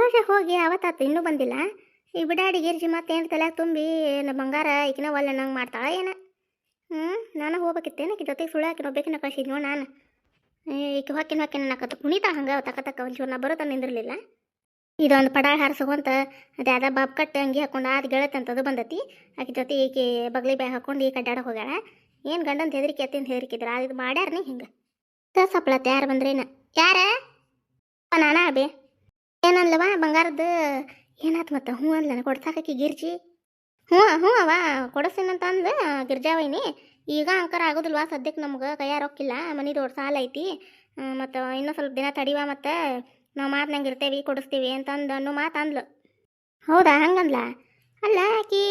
ಸರೋಜ ಹೋಗಿ ಅವತ್ತಾತು, ಇನ್ನೂ ಬಂದಿಲ್ಲ. ಈ ಬಿಡಾಡಿ ಗಿರ್ಜಿ ಮತ್ತೆ ಏನು ತಲೆಯಾಗ ತುಂಬಿ, ಏನು ಬಂಗಾರ ಈಕಿನ ಒಳ್ಳೆ ನಂಗೆ ಮಾಡ್ತಾಳ ಏನ? ಹ್ಞೂ ನಾನು ಹೋಗ್ಬೇಕಿತ್ತೇನು? ಈಕೆ ಜೊತೆಗೆ ಸುಳ್ಳು ಹಾಕಿ ಒಬ್ಬೇಕಿನ ಕಳ್ಸಿದ್ನೋ ನಾನು. ಈಕೆ ಹೊಕ್ಕಿನ ಹೊಕ್ಕಿನ ನಾಕತ್ತ ಕುಣಿತಾ ಹಂಗೆ ತಕ್ಕ ಒಂಚೂರು ನಾ ಬರೋತ ನಿಂದಿರಲಿಲ್ಲ. ಇದೊಂದು ಪಡಾಳ ಹಾರಿಸ್ಕೊಂತ ಅದು ಅದ ಬಾಬ್ ಕಟ್ಟಿ ಅಂಗಿ ಹಾಕೊಂಡು ಅದು ಗೆಳತ್ತಂತದು ಬಂದತಿ. ಆಕೆ ಜೊತೆ ಈಕೆ ಬಗ್ಲಿ ಬ್ಯಾಗ್ ಹಾಕೊಂಡು ಈ ಕಡ್ಡಾಡ ಹೋಗ್ಯಾಳ. ಏನು ಗಂಡಂತ ಹೆದರಿಕೆ ಅತ್ತಿಂದ ಹೆದರಿಕಿದ್ರ? ಅದು ಮಾಡ್ಯಾರ ನೀ ಹಿಂಗೆ. ಸಪ್ಳತ್ತೆ ಯಾರು ಬಂದ್ರೇನು? ಯಾರ? ನಾನಾ ಬೇ? ಏನನ್ಲವ? ಬಂಗಾರದ್ದು ಏನಾತ್ ಮತ್ತೆ? ಹ್ಞೂ ಅನ್ಲ ಕೊಡ್ಸಾಕಿ ಗಿರ್ಜಿ. ಹ್ಞೂ ಹ್ಞೂ ಅವ ಕೊಡಿಸ್ತೀನಂತ ಅಂದ್ಲು ಗಿರ್ಜಾವೈನಿ. ಈಗ ಅಂಕರ ಆಗೋದಿಲ್ವಾ ಸದ್ಯಕ್ಕೆ ನಮ್ಗೆ? ಕೈಯಾರ ರೊಕ್ಕಿಲ್ಲ ಮನಿದೊಡ್ ಸಾಲ ಐತಿ. ಮತ್ತು ಇನ್ನೂ ಸ್ವಲ್ಪ ದಿನ ತಡಿವ ಮತ್ತು? ನಾವು ಮಾತ್ನಂಗೆ ಇರ್ತೇವಿ, ಕೊಡಿಸ್ತೀವಿ ಅಂತಂದು ಅನ್ನೋ ಮಾತು ಅಂದ್ಲು. ಹೌದಾ? ಹಂಗಂದ್ಲ? ಅಲ್ಲ ಆಕಿ,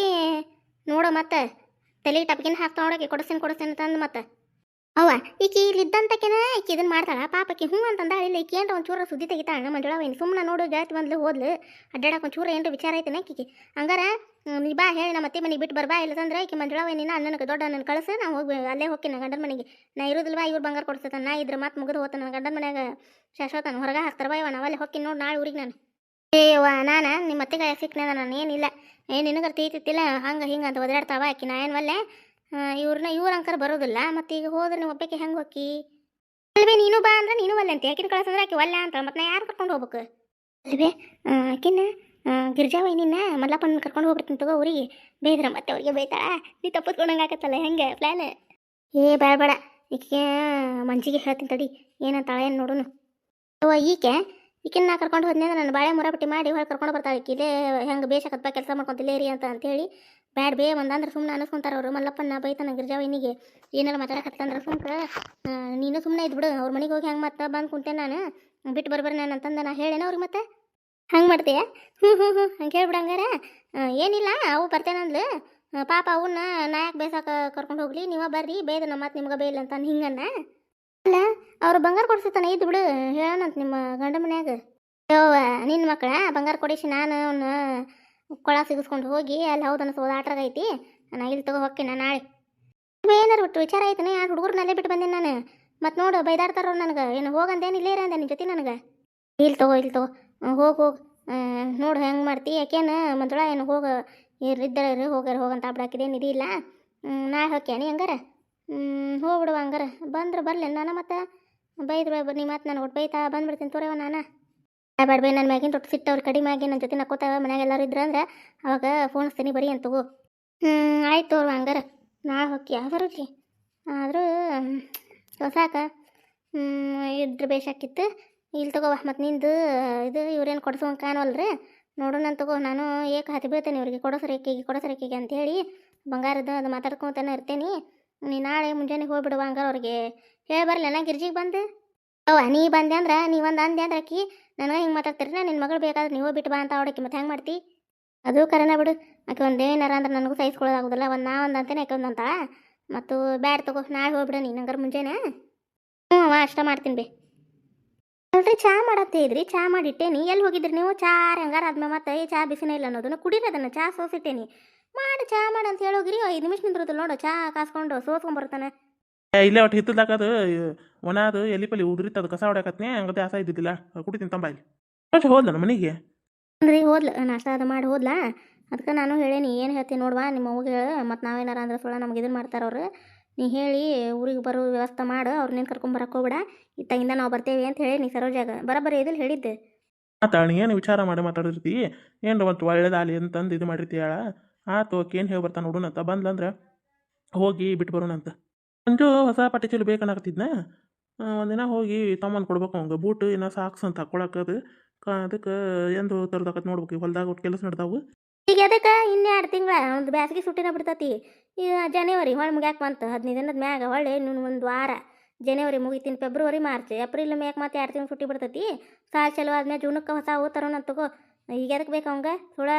ನೋಡು ಮತ್ತೆ ತಲೆಗೆ ಟಪ್ಗಿನ ಹಾಕ್ತಾ ನೋಡಕ್ಕೆ ಕೊಡಿಸ್ತೀನಿ ಕೊಡಿಸ್ತೀನಿ ಅಂತಂದು ಮತ್ತೆ. ಅವ್ವ, ಈಕಿ ಇದ್ದಂತಕ್ಕೆನ ಈಕಿ ಇದನ್ನ ಮಾಡ್ತಾಳ? ಪಾಪಕ್ಕೆ ಹ್ಞೂ ಅಂತಂದ. ಇಲ್ಲ, ಈಕಿ ಏನ್ರ ಒಂಚೂರ ಸುದ್ದಿ ತೆಗಿತಾಳ ಮಂಜುಳ ಏನು ಸುಮ್ಮನೆ ನೋಡು ಗೆಳತಿ ಬಂದ್ಲು, ಹೋದ್ಲು. ಅಡ್ಡಾಡಕ್ಕೆ ಒಂಚೂರ ಏನ್ರ ವಿಚಾರ ಐತೆ ಆಕಿಗೆ ಹಂಗಾರ ನೀ ಬಾ, ಹೇಳಿ ನಮ್ಮ ಅತ್ತೆ ಮನೆಗೆ ಬಿಟ್ಟು ಬರ್ಬಾ. ಇಲ್ಲದಂದ್ರೆ ಈಕೆ ಮಂಜುಳ ನಿನ್ನ ಅಣ್ಣನಿಗೆ, ದೊಡ್ಡ ಅಣ್ಣನ ಕಳಿಸು. ನಾವು ಹೋಗಿ, ಅಲ್ಲೇ ಹೋಗ್ತೀನಿ ನನ್ನ ಗಂಡನ ಮನೆಗೆ. ನಾ ಇರೋದಿಲ್ವಾ ಇವ್ರು ಬಂಗಾರ ಕೊಡ್ಸತ್ತ ನಾ ಇದ್ರ ಮತ್ತೆ ಮುಗಿದು ಹೋತ ನನ್ನ ಗಂಡನ ಮನ್ಯಾಗ ಶಾಶ್ವತನ. ಹೊರಗೆ ಹಾಕ್ತಾರವ ಇವ ನಾವಲ್ಲೇ ಹೋಗ್ತೀನಿ ನೋಡಿ, ನಾಳೆ ಊರಿಗೆ ನಾನು. ಏವ ನಾನು ನಿಮ್ಮ ಅತ್ತೆಗೆ ಸಿಕ್ಕನೆ ನಾನು? ಏನಿಲ್ಲ. ಏನು ನಿನಗರ ತೀತಿತ್ತಿಲ್ಲ? ಹಂಗೆ ಹಿಂಗೆ ಅಂತ ಒದಾಡ್ತಾವ ಆಕಿ ನಾ ಏನು ಇವ್ರನ್ನ ಇವ್ರ ಅಂಕರ್ ಬರೋದಿಲ್ಲ, ಮತ್ತೆ ಈಗ ಹೋದ್ರೆ ನೀವು ಒಬ್ಬಕ್ಕೆ ಹೆಂಗೆ ಹೋಗಿ ಅಲ್ವೇ, ನೀನು ಬಾ ಅಂದ್ರೆ ನೀನು ಅಲ್ಲಂತೆ ಅಂತ, ಆಕಿನ ಕಳ್ಸಂದ್ರೆ ಆಕಿ ಒಲ್ಲೆ ಅಂತ, ಮತ್ತೆ ನಾ ಯಾರು ಕರ್ಕೊಂಡು ಹೋಗ್ಬೇಕು? ಅಲ್ವೇ ಆಕಿನ ಗಿರ್ಜಾವ ನಿನ್ನ ಮಲ್ಲಪ್ಪನ ಕರ್ಕೊಂಡು ಹೋಗ್ಬಿಡ್ತೀನಿ ತಗೋ ಊರಿಗೆ, ಬೇದ್ರ ಮತ್ತೆ ಅವ್ರಿಗೆ ಬೈತಾಳ, ನೀ ತಪ್ಪಿಸ್ಕೊಂಡಂಗೆ ಆಗತ್ತಲ್ಲ ಹೆಂಗೆ ಪ್ಲ್ಯಾನ್ ಏ, ಬೇಡ ಬೇಡ ಈಕೆ ಮಂಜಿಗೆ ಹೇಳ್ತೀನಿ ತಡಿ, ಏನಂತಾಳೆ ಏನು ನೋಡುನು. ಅವ ಈಕೆ, ಈಕಿನ ನಾ ಕರ್ಕೊಂಡು ಹೋದ್ನೆ ನನ್ನ ಬಾಳೆ ಮುರಾಪಟ್ಟಿ ಮಾಡಿ ಹೊರಗೆ ಕರ್ಕೊಂಡು ಬರ್ತಾಳೆ ಇಲ್ಲೇ ಹೆಂಗೆ ಬೇಸಕತ್ಪ ಕೆಲಸ ಮಾಡ್ಕೊಂತಿಲ್ಲೇ ರೀ ಅಂತ, ಅಂತೇಳಿ ಬ್ಯಾಡ ಬೇ ಒಂದಂದ್ರೆ ಸುಮ್ಮನೆ ಅನಿಸ್ಕೊಂತಾರ ಅವರು. ಮಲ್ಲಪ್ಪನ ಬೈತಾನ ಗಿರ್ಜಾವಿನಿಗೆ ಏನಾರ ಮಾತಾಡಕತ್ತಂದ್ರೆ ಸುಮ್ಕ ನೀನು ಸುಮ್ಮನೆ ಇದ್ಬಿಡು. ಅವ್ರ ಮನೆಗೆ ಹೋಗಿ ಹೆಂಗೆ ಮತ್ತೆ ಬಂದು ಕುಂತೆ ನಾನು. ಬಿಟ್ಟು ಬರ್ಬರ್ ನಾನು ಅಂತಂದು ನಾ ಹೇಳೇನ ಅವ್ರಿಗೆ ಮತ್ತೆ. ಹಂಗೆ ಮಾಡ್ತೀಯ? ಹ್ಞೂ ಹ್ಞೂ ಹ್ಞೂ ಹಂಗೆ ಹೇಳ್ಬಿಡು ಹಂಗಾರೆ. ಏನಿಲ್ಲ, ಅವು ಬರ್ತೇನಂದ್ಲು ಪಾಪ ಅವನ್ನ ನಾ ಯಾಕೆ ಬೇಸಾಕ ಕರ್ಕೊಂಡು ಹೋಗ್ಲಿ, ನೀವ ಬರ್ರಿ, ಬೇದ ನಮ್ಮ ಮತ್ತೆ ನಿಮ್ಗೆ ಬೇಯಿಲ್ಲ ಅಂತ ಹಿಂಗನ್ನ. ಅಲ್ಲ, ಅವ್ರು ಬಂಗಾರ ಕೊಡ್ಸಿತಾನೆ ಇದ್ದು ಬಿಡು, ಹೇಳೋಣಂತ ನಿಮ್ಮ ಗಂಡ ಮನ್ಯಾಗ. ಯವ್ವ ನಿನ್ನ ಮಕ್ಕಳ ಬಂಗಾರ ಕೊಡಿಸಿ ನಾನು ಅವನ್ನ ಕೊಳ ಸಿಗಿಸ್ಕೊಂಡು ಹೋಗಿ ಅಲ್ಲಿ ಹೌದು ಅನ್ಸೋದು ಆಟ್ರಾಗ ಐತಿ ನಾ ಇಲ್ಲಿ ತಗೋ ಹೋಗ್ತೀನಿ ನಾಳೆ. ಏನಾರು ಬಿಟ್ಟು ವಿಚಾರ ಐತಿನ? ಆ ಹುಡುಗರನ್ನಲ್ಲೇ ಬಿಟ್ಟು ಬಂದೇನೆ ನಾನು. ಮತ್ತು ನೋಡು ಬೈದಾಡ್ತಾರೋ ನನಗೆ. ಏನು ಹೋಗಂದೇನು ಇಲ್ಲೇ ಇರ ಅಂದೆ ನಿನ್ನ ಜೊತೆ ನನಗೆ? ಇಲ್ಲಿ ತಗೋ ಇಲ್ಲಿ ತಗೋ. ಹೋಗಿ ಹೋಗಿ. ನೋಡು ಹೆಂಗೆ ಮಾಡ್ತಿ. ಯಾಕೇನು ಮಂಜುಳ, ಏನು ಹೋಗ ಇದ್ದಾರೆ ಹೋಗ್ಯಾರ, ಹೋಗಂತ ಬಿಡಾಕಿದೇನು ಇದಿಲ್ಲ ನಾಳೆ ಹೋಗ್ಯಾನಿ ಹಂಗಾರ? ಹೋಗ್ಬಿಡುವ ಹಂಗಾರ. ಬಂದ್ರೆ ಬರಲಿ ನಾನು ಮತ್ತೆ. ಬೈದ್ರು, ನೀ ಮತ್ತೆ ನಾನು ಒಟ್ಟು ಬೈತಾ ಬಂದ್ಬಿಡ್ತೀನಿ ತೋರೆವ ನಾನು. ಬೇಡ ಬೇ ನನ್ನ ಮ್ಯಾಗಿನ ದೊಡ್ಡ ಸಿಟ್ಟು ಅವ್ರು ಕಡಿಮೆ ಆಗಿ ನನ್ನ ಜೊತೆ ನಕ್ಕೋತಾವ, ಮನ್ಯಾಗ ಎಲ್ಲರೂ ಇದ್ರ ಅಂದ್ರೆ ಅವಾಗ ಫೋನ್ ಹಚ್ತೀನಿ ಬರೀ ಅಂತ ತಗೋ. ಹ್ಞೂ ಆಯ್ತು ಅವ್ರು ಹಂಗಾರ. ನಾಳೆ ಹೋಗಿ ಯಾವ್ದಾರು ಆದರೂ, ಹೊಸಾಕ. ಇದ್ರ ಬೇಷಾಕಿತ್ತು. ಇಲ್ಲಿ ತಗೋ ಮತ್ತು ನಿಂದು, ಇದು ಇವ್ರೇನು ಕೊಡ್ಸೋಂಗೆ ಕಾಣವಲ್ರಿ? ನೋಡೋಣ ತಗೋ, ನಾನು ಏಕ ಹತ್ತಿ ಬೀಳ್ತೇನೆ ಇವ್ರಿಗೆ, ಕೊಡೋಸರೇಕಿಗೆ ಅಂತ ಹೇಳಿ ಬಂಗಾರದ ಅದು ಮಾತಾಡ್ಕೊತಾನೆ ಇರ್ತೇನೆ. ನೀ ನಾಳೆ ಮುಂಜಾನೆ ಹೋಗ್ಬಿಡುವ ಹಂಗಾರ ಅವ್ರಿಗೆ. ಹೇಳಿ ಬರಲ್ಲ ಗಿರ್ಜಿಗೆ ಬಂದು. ಅವ ನೀ ಬಂದೆ ಅಂದ್ರೆ, ನೀ ಒಂದು ಅಂದೆ ಅಂದ್ರೆ ಆಕಿ ನನಗೆ ಹಿಂಗೆ ಮಾತಾಡ್ತೀರಿ ನಿನ್ನ ಮಗಳು ಬೇಕಾದ್ರೆ ನೀವು ಬಿಟ್ಟು ಬಾ ಅಂತ ಅವಡಕ್ಕೆ ಮತ್ತೆ ಹೆಂಗೆ ಮಾಡ್ತಿ? ಅದು ಕರೆನ ಬಿಡು. ಆಕೆ ಒಂದು ಏನಾರ ಅಂದ್ರೆ ನನಗೂ ಸಹಿಸ್ಕೊಳ್ಳೋದಾಗೋದಿಲ್ಲ ಒಂದು ನಾ ಒಂದು ಅಂತೇನೆ ಆಕೆ ಒಂದು ಅಂತಾಳ ಮತ್ತು ಬ್ಯಾಡ್ ತಗೋ, ನಾಳೆ ಹೋಗ್ಬಿಡ ನೀನು ಹಂಗಾರೆ ಮುಂಜಾನೆ. ಹ್ಞೂ ಅಷ್ಟ ಮಾಡ್ತೀನಿ ಬೇ. ಅಲ್ರಿ ಚಾ ಮಾಡತ್ತೆ ಇದ್ರಿ, ಚಾ ಮಾಡಿಟ್ಟೇನಿ. ಎಲ್ಲಿ ಹೋಗಿದ್ರಿ ನೀವು? ಚಾ ಹಂಗಾರ ಆದ್ಮೇಲೆ ಮತ್ತೆ ಈ ಚಾ ಬಿಸಿನೇ ಇಲ್ಲ ಅನ್ನೋದನ್ನ ಕುಡೀರಿ ಅದನ್ನು, ಚಾ ಸೋಸಿಟ್ಟೇನಿ. ಮಾಡಿ, ಚಾ ಮಾಡಂತ ಅಂತ ಹೇಳೋಗಿರಿ ಐದು ನಿಮಿಷ ನಿಂದ್ರದ್ದು ನೋಡು, ಚಾ ಕಾಸ್ಕೊಂಡು ಸೋಸ್ಕೊಂಬರ್ತಾನೆ ಇಲ್ಲೇ ಒಟ್ಟು ಹಿತ್ತಲ್ದಾಗ ಅದು ಒಣ ಅದು ಪಲ್ಲಿ ಪಲಿ ಉದುರಿತ ಅದು ಕಸ ಹೊಡ್ಯಾಕತ್ನೆ ಹಂಗತೆ ಆಸ ಇದ್ದಿದ್ದಿಲ್ಲ. ಕುಡಿತೀನಿ ತಂಬ ಇಲ್ಲಿ. ರೋಜ ಹೋದ್ಲ ನಮ್ಮ ಮನೆಗೆ? ಅಂದ್ರೆ ಹೋದ್ಲ. ನಾಷ್ಟ ಅದು ಮಾಡಿ ಹೋದ್ಲಾ? ಅದಕ್ಕೆ ನಾನು ಹೇಳೇನಿ ಏನು ಹೇಳ್ತೀನಿ ನೋಡ್ವಾ ನಿಮ್ಮ ಅವ್ಗೆ ಹೇಳು. ಮತ್ತು ನಾವೇನಾರ ಅಂದ್ರೆ ಸುಳ್ಳ ನಮ್ಗೆ ಇದನ್ನು ಮಾಡ್ತಾರೆ ಅವ್ರು. ನೀ ಹೇಳಿ ಊರಿಗೆ ಬರೋ ವ್ಯವಸ್ಥೆ ಮಾಡು ಅವ್ರನ್ನೇನು ಕರ್ಕೊಂಬರಕ್ಕೆ ಹೋಗ್ಬೇಡ. ಇತ್ತಾಗಿಂದ ನಾವು ಬರ್ತೇವೆ ಅಂತ ಹೇಳಿ ನೀ ಸರೋಜಾಗ. ಬರೋಬ್ಬರಿ ಇದಿಲ್ಲ ಹೇಳಿದ್ದೆ. ಮಾತಾಡಿ ಏನು ವಿಚಾರ ಮಾಡಿ ಮಾತಾಡಿರ್ತಿ? ಏನು ಮತ್ತು ಒಳ್ಳೇದಾಗಲಿ ಅಂತಂದು ಇದು ಮಾಡಿರ್ತೀಯಾಳ ಆತು ಓಕೆ ಏನು ಹೇಳಿ ಬರ್ತಾನೆ ನೋಡೋಣಂತ ಬಂದ್ಲಂದ್ರೆ ಹೋಗಿ ಬಿಟ್ಟು ಬರೋಣಂತ. ಮಂಜು ಹೊಸ ಪಟ್ಟಿ ಚೀಲ ಬೇಕನ್ನಕತ್ತಿದ್ನ ಒಂದಿನ ಹೋಗಿ ತಮ್ಮನ್ ಕೊಡ್ಬೇಕು ಅವಂಗೆ. ಬೂಟ್ ಏನೋ ಸಾಕ್ಸ್ ಅಂತ ಹಾಕೊಳಕದು ಕ, ಅದಕ್ಕೆ ಎಂದು ತರ್ದಾಕತ್ ನೋಡ್ಬೇಕು. ಈ ಹೊಲ್ದಾಗ ಒಟ್ಟು ಕೆಲಸ ನಡ್ದಾವು. ಈಗ ಅದಕ್ಕೆ ಇನ್ನೇ ತಿಂಗಳ ಒಂದು ಬ್ಯಾಸಿಗೆ ಸುಟ್ಟಿನ ಬಿಡ್ತತಿ. ಈಗ ಜನವರಿ ಹೊಳ್ ಮುಗ್ಯಾಕೆ ಬಂತು ಹದಿನೈದು ದಿನದ ಮ್ಯಾಗ ಹೊಳ್ಳಿ ಇನ್ನೊಂದು ಒಂದು ವಾರ. ಜನವರಿ ಮುಗಿತೀನಿ ಫೆಬ್ರವರಿ, ಮಾರ್ಚ್, ಏಪ್ರಿಲ್ ಮ್ಯಾಗ ಮತ್ತೆ ಎರಡು ತಿಂಗಳು ಸುಟ್ಟಿ ಬಿಡ್ತತಿ. ಸಾಲ್ ಚಲೋ ಆದ್ಮೇಲೆ ಜೂನಕ್ಕೆ ಹೊಸ ಹೂ ತರೋಣ ತಗೋ. ಈಗ ಅದಕ್ಕೆ ಬೇಕು ಅವಂಗೆ? ಸುಳ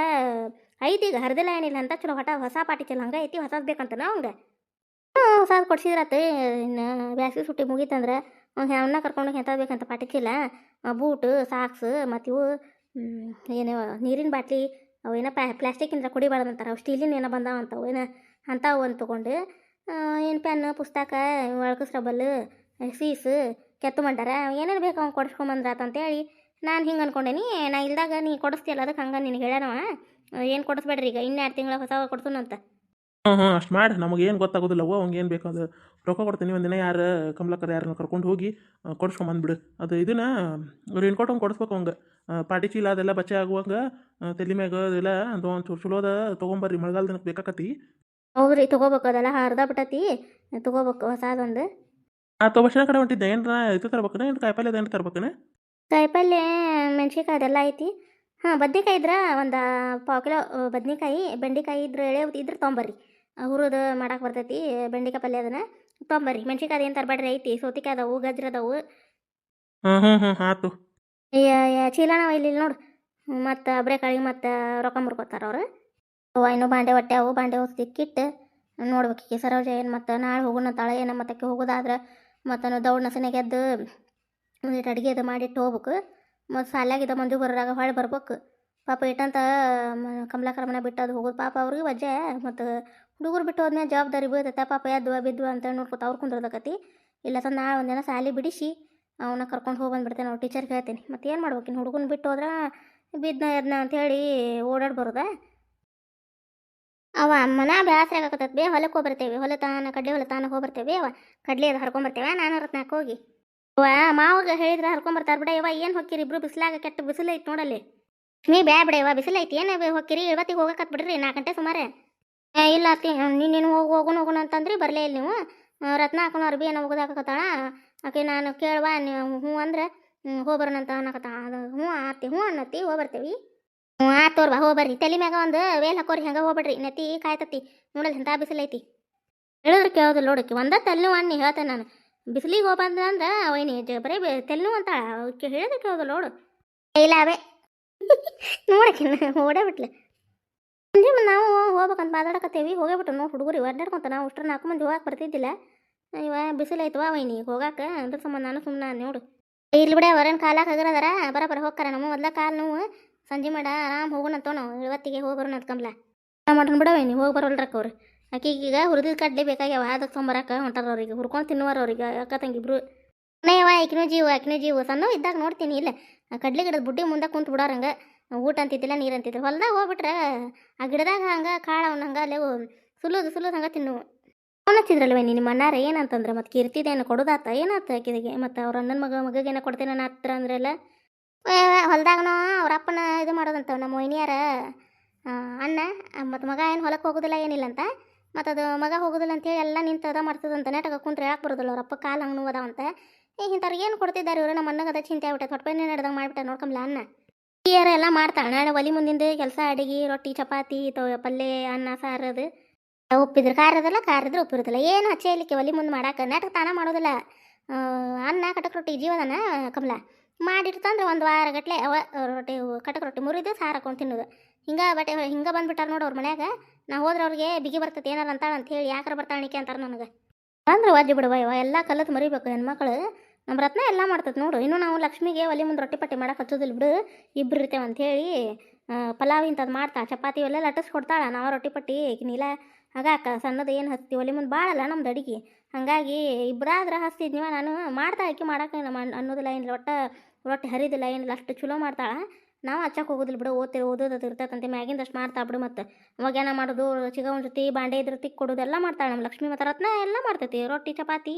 ಐತಿ ಈಗ ಹರಿದಿಲ್ಲ ಏನಿಲ್ಲ ಅಂತ ಚಲೋ ಹೊಟ ಹೊಸ ಪಾಟಿ ಚಲೋ ಹಂಗೆ ಐತಿ, ಹೊಸದು ಬೇಕಂತ ಅವಂಗ? ಹೊಸದು ಕೊಡ್ಸಿದ್ರತ್ತ ಇನ್ನು ಬ್ಯಾಸಿಗೆ ಸುಟ್ಟಿ ಮುಗೀತಂದ್ರೆ ಅವ್ನು ಅವನ್ನ ಕರ್ಕೊಂಡು ಎಂತ ಬೇಕಂತ ಆ, ಬೂಟು ಸಾಕ್ಸ್ ಮತ್ತು ಇವು ಏನು ನೀರಿನ ಬಾಟ್ಲಿ ಅವು ಏನೋ ಪ್ಯಾ ಪ್ಲಾಸ್ಟಿಕ್ಕಿಂದ ಕುಡಿಬಾರ್ದಂತಾರೆ ಅವು ಸ್ಟೀಲಿನ ಏನೋ ಬಂದಾವ ಅಂತಾವು ಏನೋ ಅಂಥವು ಒಂದು ತೊಗೊಂಡು ಏನು ಪೆನ್ ಪುಸ್ತಕ ಒಳಕಸ್ ರಬ್ಬಲ್ ಸೀಸ್ ಕೆತ್ತು ಮಂಡಾರ ಏನೇನು ಬೇಕು ಅವ್ನು ಕೊಡಿಸ್ಕೊಂಬಂದ್ರಾತ ಅಂತೇಳಿ ನಾನು ಹಿಂಗೆ ಅನ್ಕೊಂಡೇನಿ ನಾ ಇಲ್ದಾಗ ನೀ ಕೊಡಿಸ್ತೀಯಲ್ಲ ಅದಕ್ಕೆ ಹಂಗೆ ನಿನಗೆ ಹೇಳ್ಯಾನವ? ಏನು ಕೊಡಿಸ್ಬೇಡ್ರಿ ಈಗ ಇನ್ನೆರಡು ತಿಂಗಳ ಹೊಸ ಕೊಡ್ತೀನಂತ ಹ್ಞೂ ಹ್ಞೂ ಅಷ್ಟು ಮಾಡಿ. ಏನು ಗೊತ್ತಾಗೋದಿಲ್ಲ. ಅವ್ವ ಅವ್ನಿಗೆ ಏನು ಬೇಕು ಅದು. ರೊಕ್ಕ ಕೊಡ್ತೀನಿ. ಒಂದಿನ ಯಾರು ಕಮಲಕ್ಕರ್ ಯಾರನ್ನ ಕರ್ಕೊಂಡು ಹೋಗಿ ಕೊಡಿಸ್ಕೊಂಬಂದ್ಬಿಡು ಅದು ಇದನ್ನ ರೇನ್ಕೋಟ್ ಹಂಗೆ ಕೊಡಿಸ್ಬೇಕು ಅವಂಗೆ. ಪಾಟಿ ಚೀಲ ಅದೆಲ್ಲ ಬಚ್ಚೆ ಆಗುವಂಗೆ ತಲೆ ಮ್ಯಾಗ ಅದೆಲ್ಲ ಅದು ಒಂದು ಚೂರು ಚಲೋದ ತೊಗೊಂಬರ್ರಿ. ಮಳೆಗಾಲ ದಿನಕ್ಕೆ ಬೇಕಾಕತಿ. ಹೌದ್ರಿ ತೊಗೋಬೇಕು. ಅದೆಲ್ಲ ಅರ್ಧ ಬಿಟ್ಟತಿ. ತೊಗೋಬೇಕು ಹೊಸದೊಂದು. ಆ ತೋಬಸ್ನ ಕಡೆ ಹೊಂಟಿದ್ದೆ ಏನ್ರ ಇದು ತರ್ಬೇಕನ? ಏನು ಕಾಯಿಪಲ್ಲೆ ಏನು ತರ್ಬೇಕನ? ಕಾಯಿಪಲ್ಲೆ ಮೆಣ್ಸಿನ್ಕಾಯಿ ಅದೆಲ್ಲ ಐತಿ. ಹಾಂ ಬದ್ನೆಕಾಯಿ ಇದ್ರೆ ಒಂದು ಪಾವು ಕಿಲೋ ಬದ್ನೆಕಾಯಿ ಬೆಂಡೆಕಾಯಿ ಇದ್ರೆ ಎಳೆ ಇದ್ರೆ ತೊಂಬರ್ರಿ ಹುರಿದು ಮಾಡಕ್ಕೆ ಬರ್ತೈತಿ ಬೆಂಡೆಕಾಯಿ ಪಲ್ಯ ಅದನ್ನ. ತೊಂಬರ್ರಿ ಮೆಣ್ಸಿನ್ಕಾಯಿ ಏನು ತರಬೇಡ್ರಿ ಐತಿ. ಸೌತಿಕಾಯಿ ಅದಾವು ಗಜ್ರ ಅದಾವು. ಹ್ಞೂ ಹ್ಞೂ ಹ್ಞೂ ಆತು. ಚೀಲನ ಇಲ್ಲಿ ನೋಡು. ಮತ್ತು ಅಬ್ರೆಕಾಳಿಗೆ ಮತ್ತು ರೊಕ್ಕ ಮುರ್ಕೋತಾರ ಅವ್ರು. ಅವ ಇನ್ನೂ ಬಾಂಡೆ ಹೊಟ್ಟೆ ಅವು ಬಾಂಡೆ ತಿಕ್ಕಿಟ್ಟು ನೋಡ್ಬೇಕು ಈಗ ಸರೋಜ ಏನು ಮತ್ತು ನಾಳೆ ಹೋಗೋಣ ತಾಳೆ ಏನೋ ಮತ್ತಕ್ಕೆ ಹೋಗೋದಾದ್ರೆ ಮತ್ತು ದೌಡ್ ನಸನೆ ಗೆದ್ದು ಒಂದಿಟ್ಟು ಅಡುಗೆ ಅದು ಮಾಡಿಟ್ಟು ಹೋಗ್ಬೇಕು. ಮತ್ತು ಸಾಲಾಗಿದ್ದ ಮಂಜು ಬರೋದಾಗ ಹೊಳೆ ಬರ್ಬೇಕು. ಪಾಪ ಇಟ್ಟಂತ ಕಮಲಾಕರ ಮನೆ ಬಿಟ್ಟು ಅದು ಹೋಗೋದು. ಪಾಪ ಅವ್ರಿಗೆ ವಜ್ಜೆ. ಮತ್ತು ಹುಡುಗರು ಬಿಟ್ಟು ಹೋದ್ಮೇಲೆ ಜವಾಬ್ದಾರಿ ಬೀಳ್ತೈತೆ. ಪಾಪ ಎದ್ವ ಬಿದ್ವ ಅಂತ ನೋಡ್ಕೊತ ಅವ್ರು ಕುಂದ್ರದಕತಿ ಇಲ್ಲ ಸರ್ ನಾಳೆ ಒಂದಿನ ಸಾಲಿ ಬಿಡಿಸಿ ಅವನ್ನ ಕರ್ಕೊಂಡು ಹೋಗಿ ಬಂದ್ಬಿಡ್ತೇನೆ ಅವ್ರು ಟೀಚರ್ಗೆ ಹೇಳ್ತೀನಿ. ಮತ್ತೆ ಏನು ಮಾಡ್ಬೇಕು? ಇನ್ನು ಹುಡುಗನ ಬಿಟ್ಟು ಹೋದ್ರೆ ಬಿದ್ನ, ಎದ್ನ ಅಂಥೇಳಿ ಓಡಾಡಿ ಬರೋದಾ? ಅವ ಮನ ಬೇಸರ ಆಗಕತ್ತದ ಬೇ ಹೊಲಕ್ಕೆ ಹೋಗ್ಬರ್ತೇವೆ ಹೊಲ ತಾನ, ಕಡ್ಲೆ ಹೊಲ ತಾನ ಹೋಗ್ಬರ್ತೇವೆ ಅವ ಕಡ್ಲೆ ಅದು ಹರ್ಕೊಂಬರ್ತೇವೆ ನಾನು ರತ್ನಾಕ್ ಹೋಗಿ. ಅವ ಮಾವಾಗ ಹೇಳಿದ್ರೆ ಹರ್ಕೊಂಬರ್ತಾರೆ ಬಿಡ. ಇವ ಏನು ಹೊಕ್ಕಿರಿ? ಇಬ್ರು ಬಿಸಿಲಾಗ ಕೆಟ್ಟ ಬಿಸಿಲೈತೆ ನೋಡಲ್ಲಿ. ನೀ ಬ್ಯಾ ಬಿಡ. ಇವ ಬಿಸಿಲೈತಿ. ಏನು ಹೊಕ್ಕಿರಿ? ಇವತ್ತಿಗೆ ಹೋಗಕತ್ ಬಿಡ್ರಿ ನಾಲ್ಕು ಗಂಟೆ ಸುಮಾರು. ಏ, ಇಲ್ಲ ಅತ್ತಿ ನೀನು ಹೋಗಿ ಹೋಗೋಣ ಹೋಗೋಣ ಅಂತಂದ್ರಿ, ಬರಲೇ ಇಲ್ಲ ನೀವು. ರತ್ನ ಹಾಕೋಣ ಅರ್ಬಿ ಏನೋ ಹೋಗೋದಾಕತ್ತಾಳ ಆಕೆ ನಾನು ಕೇಳುವ ನೀವು ಹ್ಞೂ ಅಂದ್ರೆ ಹೋಗ್ಬರೋಣ ಅಂತ ಅನ್ನಕತ್ತ ಅದು ಹ್ಞೂ ಆತಿ ಹ್ಞೂ ಅನ್ನತ್ತಿ ಹೋಗ್ಬರ್ತೇವಿ ಹ್ಞೂ ತೋರ್ಬಾ ಹೋಗ್ಬರ್ರಿ ತಲೆ ಮ್ಯಾಗ ಒಂದು ವೇಲ್ ಹಾಕೋರಿ, ಹೆಂಗೆ ಹೋಗ್ಬಿಡ್ರಿ ನೆತ್ತಿ ಕಾಯ್ತತಿ ನೋಡಲ್ ಎಂಥ ಬಿಸಿಲೈತಿ ಹೇಳಿದ್ರೆ ಕೇಳೋದಿಲ್ಲ ನೋಡಕ್ಕೆ ಒಂದ ತಲೆನೋವು ಅನ್ನಿ ಹೇಳ್ತೇನೆ ನಾನು. ಬಿಸಿಲಿಗೆ ಹೋಗ್ಬಂದ ಅಂದ್ರೆ ಅವನಿ ಬರೀ ಬೆ- ತಲೆನೋವು ಅಂತಾಳ ಹೇಳಿದ್ರೆ ಕೇಳೋದಿಲ್ಲ ನೋಡು. ಇಲ್ಲ, ಅವೇ. ನೋಡಕ್ಕೆ ಓಡೇ ಬಿಟ್ಲೆ ಸಂಜೆ ನಾವು ಹೋಗ್ಬೇಕಂತ ಮಾತಾಡಕತ್ತೇವಿ. ಹೋಗೇ ಬಿಟ್ಟು ನಾವು ಹುಡುಗರು ಅಡ್ಡಾಡ್ಕೊಂತ ನಾವು ಅಷ್ಟ್ರ ನಾಲ್ಕು ಮಂದಿ ಹೋಗಕ್ಕೆ ಬರ್ತಿದ್ದಿಲ್ಲ. ಇವ ಬಿಸಿಲೈತವ ವೈನಿ ಹೋಗಾಕ. ಅದ್ರ ಸಂಬಂಧ ನಾನು ಸುಮ್ಮನೆ ನೋಡು. ಇಲ್ಲಿ ಬಿಡ ಹೊರನ್ ಕಾಲಾಗ ಹಗರದಾರ. ಬರ ಬರ ಹೋಗ್ತಾರ ನಮ್ಮ ಮೊದ್ಲ ಕಾಲು ನೋವು. ಸಂಜೆ ಮಾಡ ಆರಾಮ್ ಹೋಗೋಣ ಅಂತ ನಾವು ಇವತ್ತಿಗೆ ಹೋಗಿ ಬರೋಣ ಅಂತ ಕಮ್ಲ ಬಿಡ ವೈನಿ ಹೋಗಿ ಬರೋಲ್ರಕ್ಕ ಅವ್ರು. ಆಕಿಗೆ ಈಗ ಹುರಿದಿದ್ದು ಕಡ್ಲೆ ಬೇಕಾಗ್ಯಾವ. ಅದಕ್ಕೆ ತೊಂಬರಕ್ಕೆ ಹೊಂಟಾರ ಅವ್ರಿಗೆ. ಹುರ್ಕೊಂಡು ತಿನ್ನುವಾರ ಅವ್ರಿಗೆ. ಅಕ್ಕ ತಂಗಿಬ್ರು ನೇವ ಆಕಿನೂ ಜೀವ ಆಕಿನೂ ಜೀವ. ಸಣ್ಣ ಇದ್ದಾಗ ನೋಡ್ತೀನಿ. ಇಲ್ಲ ಕಡ್ಲಿ ಗಿಡದ ಬುಡ್ಡಿ ಮುಂದೆ ಕುಂತು ಬಿಡೋರಂಗ. ಊಟ ಅಂತಿದ್ದಿಲ್ಲ, ನೀರು ಅಂತಿದ್ದಿಲ್ಲ ಹೊಲ್ದಾಗ ಹೋಗ್ಬಿಟ್ರೆ ಆ ಗಿಡದಾಗ ಹಂಗೆ, ಕಾಳು ಅವ್ನ ಹಂಗೆ ಅಲ್ಲೇ ಸುಲುದು ಸುಲುದು ಹಂಗೆ ತಿನ್ನು ಹಚ್ಚಿದ್ರಲ್ವೇ ನಿಮ್ಮ ಅಣ್ಣಾರ ಏನಂತಂದ್ರೆ, ಮತ್ತೆ ಕೀರ್ತಿದೇನು ಕೊಡೋದಾತ, ಏನಾತ ಕಿದಿಗೆ ಮತ್ತು ಅವ್ರ ಅಣ್ಣನ ಮಗ ಮಗಗೇನ ಕೊಡ್ತೇನೆ ಹತ್ರ ಅಂದ್ರಲ್ಲ ಹೊಲ್ದಾಗನೋ ಅವ್ರ ಅಪ್ಪನ ಇದು ಮಾಡೋದಂತ ನಮ್ಮ ಮೋಹಿನಿಯಾರ ಅಣ್ಣ, ಮತ್ತು ಮಗ ಏನು ಹೊಲಕ್ಕೆ ಹೋಗೋದಿಲ್ಲ ಏನಿಲ್ಲ ಅಂತ, ಮತ್ತು ಅದು ಮಗ ಹೋಗೋದಿಲ್ಲ ಅಂತೇಳಿ ಎಲ್ಲ ನಿಂತು ಅದ ಮಾಡ್ತದಂತ ನೆಟಗ ಕುಂತ್ರೆ ಹೇಳಕ್ಕೆ ಬರೋದಿಲ್ಲ, ಅವ್ರ ಅಪ್ಪ ಕಾಲು ಹಂಗೆ ನೋವದಾವಂತ ಈಗ ಇಂಥವ್ರಿಗೆ ಏನು ಕೊಡ್ತಿದ್ದಾರೆ ಇವರು? ನಮ್ಮ ಅಣ್ಣಗದ ಚಿಂತೆ ಆಗ್ಬಿಟ್ಟೆ ಹೊಟ್ಟೆನೇ ನಡೆದಂಗೆ ಮಾಡಿಬಿಟ್ಟೆ ನೋಡ್ಕೊಂಬ್ಲ ಅನ್ನ ಟೀಯರ ಎಲ್ಲ ಮಾಡ್ತಾಳೆ. ನಾಳೆ ಒಲಿ ಮುಂದಿಂದ ಕೆಲಸ, ಅಡಿಗೆ, ರೊಟ್ಟಿ, ಚಪಾತಿ, ತೊ, ಪಲ್ಯ, ಅನ್ನ, ಸಾರು ಅದು. ಉಪ್ಪಿದ್ರೆ ಖಾರ ಇರೋದಿಲ್ಲ ಖಾರ ಉಪ್ಪಿರೋದಿಲ್ಲ ಏನು ಹಚ್ಚಲಿಕ್ಕೆ ಒಲಿ ಮುಂದೆ ಮಾಡಕ್ಕೆ ನಾಟಕ ತಾನ ಮಾಡೋದಿಲ್ಲ. ಅನ್ನ, ಕಟಕ್ ರೊಟ್ಟಿ, ಜೀವದನ, ಕಮಲ. ಮಾಡಿರ್ತಂದ್ರೆ ಒಂದು ವಾರ ಗಟ್ಲೆ ಅವ, ರೊಟ್ಟಿ, ಕಟಕ್ ರೊಟ್ಟಿ ಮುರಿದು ಸಾರು ಹಾಕೊಂಡು ತಿನ್ನೋದು. ಹಿಂಗೆ ಬಟ್ಟೆ, ಹಿಂಗೆ ಬಂದ್ಬಿಟ್ಟಾರ ನೋಡು ಅವ್ರ ಮನ್ಯಾಗ. ನಾ ಹೋದ್ರೆ ಅವ್ರಿಗೆ ಬಿಗಿ ಬರ್ತೈತೆ, ಏನಾರ ಅಂತಾಳ ಅಂತ ಹೇಳಿ, ಯಾಕಾರ ಬರ್ತಾಣಿಕೆ ಅಂತಾರೆ ನನಗೆ. ಅಂದ್ರೆ ವಜ್ಜಿ ಬಿಡುವ ಇವ ಎಲ್ಲ ಕಲತ್ ಮರಿಬೇಕು ಹೆಣ್ಮಕ್ಳು. ನಮ್ಮ ರತ್ನ ಎಲ್ಲ ಮಾಡ್ತದೆ ನೋಡು. ಇನ್ನು ನಾವು ಲಕ್ಷ್ಮಿಗೆ ಒಲೆ ಮುಂದೆ ರೊಟ್ಟಿ ಪಟ್ಟಿ ಮಾಡಕ್ಕೆ ಹಚ್ಚೋದಿಲ್ಲ ಬಿಡು. ಇಬ್ರು ಇರ್ತೇವೆ ಅಂಥೇಳಿ ಪಲಾವ್ ಇಂಥದ್ದು ಮಾಡ್ತಾ ಚಪಾತಿ ಎಲ್ಲ ಲಟ್ಟಿಸ್ಕೊಡ್ತಾಳ ನಾವು ರೊಟ್ಟಿ ಪಟ್ಟಿ ನೀಲ ಹಾಗಾಕ ಸಣ್ಣದು ಏನು ಹಸ್ತಿ ಒಲೆ ಮುಂದೆ ಭಾಳಲ್ಲ ನಮ್ದು ಅಡಿಗೆ. ಹಾಗಾಗಿ ಇಬ್ಬರಾದ್ರೆ ಹಸ್ತಿದ್ನಿವ ನಾನು. ಮಾಡ್ತಾ ಆಕಿ ಮಾಡೋಕೆ ಅನ್ನೋದಿಲ್ಲ ಏನಿಲ್ಲ ಒಟ್ಟು ರೊಟ್ಟಿ ಹರಿದಿಲ್ಲ ಏನಿಲ್ಲ ಅಷ್ಟು ಚಲೋ ಮಾಡ್ತಾಳೆ. ನಾವು ಹಚ್ಚಕ್ಕೆ ಹೋಗೋದಿಲ್ಲ ಬಿಡು. ಓದ್ತೀವಿ ಓದೋದು ಅದು ಮ್ಯಾಗಿಂದ ಮ್ಯಾಗಿಂದಷ್ಟು ಮಾಡ್ತಾ ಬಿಡು ಮತ್ತು. ಅವಾಗೇನ ಮಾಡೋದು? ಚಿಗವನ ಜೊತೆ, ಬಾಂಡೆ ಇದ್ರ ತಿಕ್ ಕೊಡೋದು ಎಲ್ಲ ಮಾಡ್ತಾಳೆ ನಮ್ಮ ಲಕ್ಷ್ಮಿ ಮತ್ತು ರತ್ನ ಎಲ್ಲ ಮಾಡ್ತೈತಿ. ರೊಟ್ಟಿ, ಚಪಾತಿ.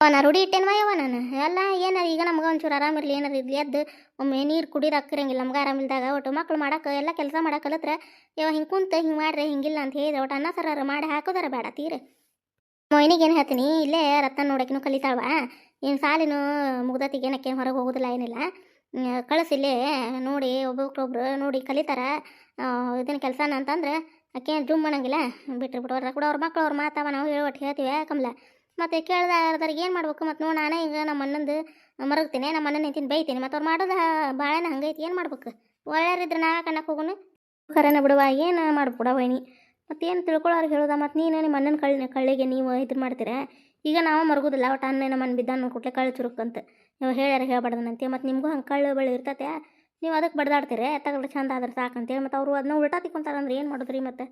ನಾ ರೂಢಿ ಇಟ್ಟೇನ್ವ ಯವ ನಾನು? ಎಲ್ಲ ಏನಾರ ಈಗ ನಮ್ಗೆ ಒಂಚೂರು ಆರಾಮಿರಲಿ ಏನಾರ ಇರಲಿ ಎದ್ದು ಒಮ್ಮೆ ನೀರು ಕುಡಿದು ಅಕ್ಕರಂಗಿಲ್ಲ, ನಮ್ಗೆ ಆರಾಮಿಲ್ದಾಗ ಒಟ್ಟು ಮಕ್ಳು ಮಾಡಕ್ಕೆ ಎಲ್ಲ ಕೆಲಸ ಮಾಡಕ್ಕೆ ಕಲತ್ರ ಇವ ಹಿಂಗೆ ಕುಂತ ಹಿಂಗೆ ಮಾಡ್ರಿ, ಹಿಂಗಿಲ್ಲ ಅಂತ ಹೇಳಿದ್ರೆ ಒಟ್ಟು ಅನ್ನ ಸರಾರ ಮಾಡಿ ಹಾಕೋದಾರ ಬೇಡ, ತೀರ. ಮೊಯ್ನಿಗೆ ಏನು ಹೇಳ್ತೀನಿ, ಇಲ್ಲೇ ರತ್ನ ನೋಡೋಕಿನೂ ಕಲಿತಾವ ಏನು ಸಾಲಿನೂ ಮುಗ್ದತಿಗೆ ಏನಕ್ಕೆ ಹೊರಗೆ ಹೋಗೋದಿಲ್ಲ, ಏನಿಲ್ಲ. ಕಳಿಸಿಲ್ಲೇ ನೋಡಿ ಒಬ್ಬೊಬ್ರೊಬ್ರು ನೋಡಿ ಕಲಿತಾರ. ಇದನ್ನ ಕೆಲಸನ ಅಂತಂದ್ರೆ ಆಕೆ ಜುಮ್ ಅನ್ನಂಗಿಲ್ಲ ಬಿಟ್ರು ಬಿಡೋರ ಕೂಡ ಅವ್ರ ಮಕ್ಳು ಅವ್ರ ಮಾತಾವ, ನಾವು ಹೇಳಿ ಒಟ್ಟು ಹೇಳ್ತೀವಿ ಕಮಲ. ಮತ್ತು ಕೇಳ್ದಾರ್ದಾರಿಗೆ ಏನು ಮಾಡ್ಬೇಕು? ಮತ್ತು ನೋಡಿ ನಾನೇ ಈಗ ನಮ್ಮ ಅಣ್ಣಂದು ಮರಗ್ತೀನಿ, ನಮ್ಮ ಅಣ್ಣನ ನಿಂತಿನ ಬೈತೀನಿ, ಮತ್ತು ಅವ್ರು ಮಾಡೋದು ಭಾಳನ ಹಂಗೈತಿ, ಏನು ಮಾಡ್ಬೇಕು? ಒಳ್ಳೆಯರಿದ್ರೆ ನಾವೇ ಕಣ್ಣಕ್ಕೆ ಹೋಗೋನು? ಖರೇನ ಬಿಡುವ, ಏನು ಮಾಡ್ಬಿಡ ವೈನಿ? ಮತ್ತೇನು ತಿಳ್ಕೊಳ್ಳೋರು ಹೇಳೋದ, ಮತ್ತು ನೀನು ನಿಮ್ಮ ಅಣ್ಣನ ಕಳ್ಳಿ ಕಳ್ಳಿಗೆ ನೀವು ಇದ್ರ ಮಾಡ್ತೀರ? ಈಗ ನಾವು ಮರಗೋದಿಲ್ಲ, ಒಟ್ಟು ಅನ್ನ ನಮ್ಮ ಅನ್ನ ಬಿದ್ದಾನ ಕೊಟ್ಲೆ ಕಳ್ಳಿ ಚುರುಕಂತ. ನೀವು ಹೇಳ್ಯಾರ ಹೇಳ್ಬಾರ್ದನಂತೆ, ಮತ್ತು ನಿಮಗೂ ಹಂಗೆ ಕಳ್ಳು ಬಳ್ಳಿ ಇರ್ತತೆ. ನೀವು ಅದಕ್ಕೆ ಬಡ್ದಾಡ್ತೀರಿ ಎತ್ತಗಡೆ ಚಂದ ಆದ್ರೆ ಸಾಕಂತೇಳಿ, ಮತ್ತು ಅವರು ಅದನ್ನ ಉಲ್ಟಾ ತಿಕ್ಕೊಂತಾರಂದ್ರೆ ಏನು ಮಾಡೋದ್ರಿ ಮತ್ತೆ?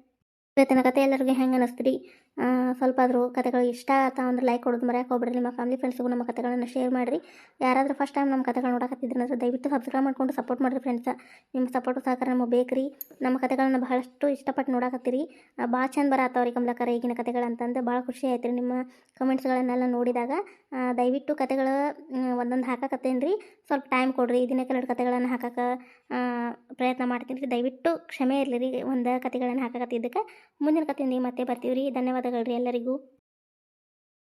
ಇವತ್ತಿನ ಕತೆ ಎಲ್ಲರಿಗೂ ಹೆಂಗೆ ಅನ್ನಿಸ್ತೀರಿ ಸ್ವಲ್ಪ ಆದರೂ ಕತೆಗಳು ಇಷ್ಟ ಆತ ಅಂದ್ರೆ ಲೈಕ್ ಕೊಡೋದು ಮರೆಯಕ್ಕೆ ಹೋಗ್ಬಿಡ್ರಿ. ನಿಮ್ಮ ಫ್ಯಾಮಿಲಿ ಫ್ರೆಂಡ್ಸ್ಗೂ ನಮ್ಮ ಕತೆಗಳನ್ನು ಶೇರ್ ಮಾಡಿರಿ. ಯಾರಾದರೂ ಫಸ್ಟ್ ಟೈಮ್ ನಮ್ಮ ಕತೆಗಳು ನೋಡಕತ್ತಿದ್ರೆ ದಯವಿಟ್ಟು ಸಬ್ಸ್ಕ್ರೈಬ್ ಮಾಡ್ಕೊಂಡು ಸಪೋರ್ಟ್ ಮಾಡಿರಿ ಫ್ರೆಂಡ್ಸ ನಿಮ್ಮ ಸಪೋರ್ಟು ಸಹಕಾರ ನಮಗೆ ಬೇಕ್ರಿ. ನಮ್ಮ ಕತೆಗಳನ್ನು ಬಹಳಷ್ಟು ಇಷ್ಟಪಟ್ಟು ನೋಡಕತ್ತೀರಿ. ಭಾಳ ಚಂದ ಬರತ್ತವ್ರಿ ಕಮಲಕರ ಈಗಿನ ಕತೆಗಳು ಅಂತಂದು. ಭಾಳ ಖುಷಿ ಆಯ್ತು ನಿಮ್ಮ ಕಮೆಂಟ್ಸ್ಗಳನ್ನೆಲ್ಲ ನೋಡಿದಾಗ. ದಯವಿಟ್ಟು ಕತೆಗಳು ಒಂದೊಂದು ಹಾಕಕತ್ತೇನೆ ರೀ ಸ್ವಲ್ಪ ಟೈಮ್ ಕೊಡ್ರಿ. ದಿನಕ್ಕೆ ಎರಡು ಕತೆಗಳನ್ನು ಹಾಕಕ್ಕೆ ಪ್ರಯತ್ನ ಮಾಡ್ತೀನಿ ರೀ ದಯವಿಟ್ಟು ಕ್ಷಮೆ ಇರಲಿ ರೀ ಒಂದು ಕತೆಗಳನ್ನು ಹಾಕಕತ್ತಿದ್ದಕ್ಕೆ ಮುಂದಿನ ಕಥೆಯೊಂದಿಗೆ ಮತ್ತೆ ಬರ್ತೀವಿ ರೀ ಧನ್ಯವಾದಗಳು ರೀ ಎಲ್ಲರಿಗೂ.